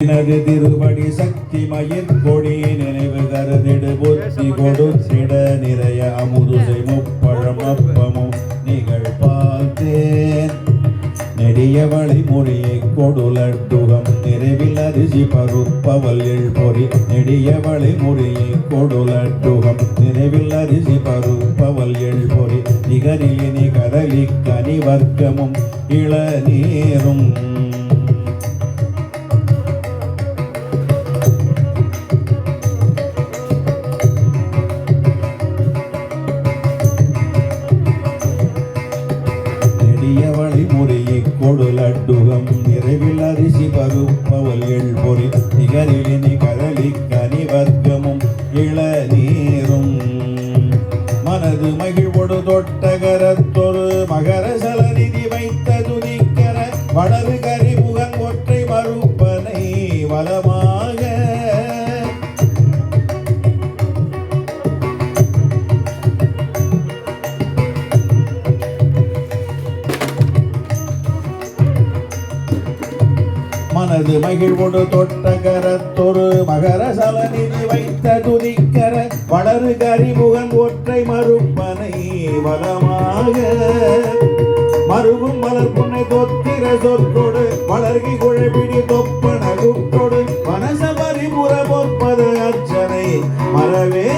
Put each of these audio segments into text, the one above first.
எனது திருவடி சக்தி மயிர் கொடி நினைவு கருதிடு புத்தி கொடுத்திட நிறைய அமுதுசை முப்பழம் அப்பமும் நிகழ் பார்த்தேன். நெடிய வழிமொழியை கொடுலட்டுகம் நிறைவில் அரிசி பருப்பவல் பொறி நெடிய வழிமொழியை கொடுலட்டுகம் நிறைவில் அரிசி பருப்பவல் பொறி நிகரிலினி கரலி கனி வர்க்கமும் இளநீரும் கொடுலட்டுகம் நிறைவில் அரிசி பருப்பவல் பொறி நிகரிலினி கரளி கனி வர்க்கமும் இளநீரும் மனது மகிழ்வொடு தொட்டகரத்தொரு மகர சலநிதி வைத்த துதிக்கர வளரு மனது மகிழ்வோடு தொட்டகரத்தொரு மகர சலநிதி வைத்த துதிக்கர வளரு கரிமுகன் ஒற்றை மறுப்பனை வளமாக. மருவும் மலர் புன்னை தொத்திர சொற்கொடு வளர்கி குழப்பிடி தொப்பன குற்றொடு மனச பரிபுற பொற்பத அர்ச்சனை மரவே.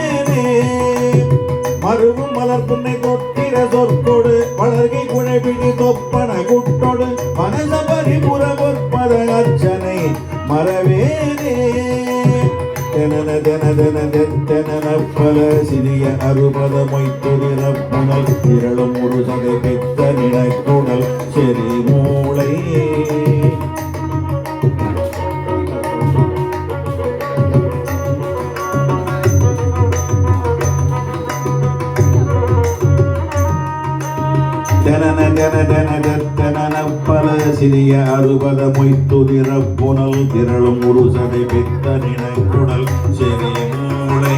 குழைபிடி தொப்பன குட்டொடு மனச பரிபுற பொற்பத அர்ச்சனை. மறவேனே. தெனன தென தென தெத்தென பல சிறிய அறுபத மொய்த்துதிர புனல் திரளும் ஒரு சதை பெத்த நினைக்குடல் சரி தெனன பல சிறிய அறுபத மொய்த்துதிர புனல் திரளும் ஒரு சதை பெத்த நினைக்குடல் செறிய மூளை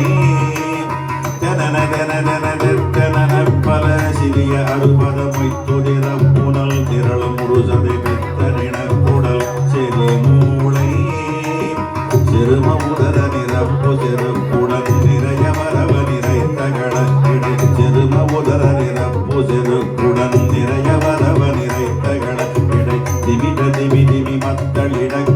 கடற்கிடை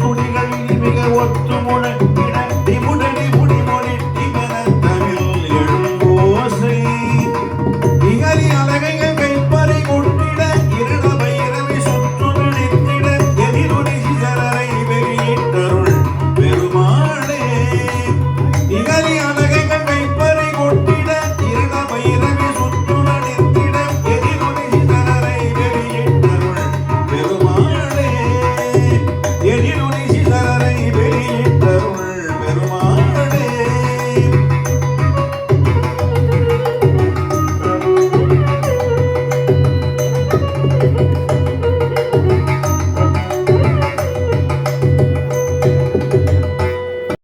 புலிகளின்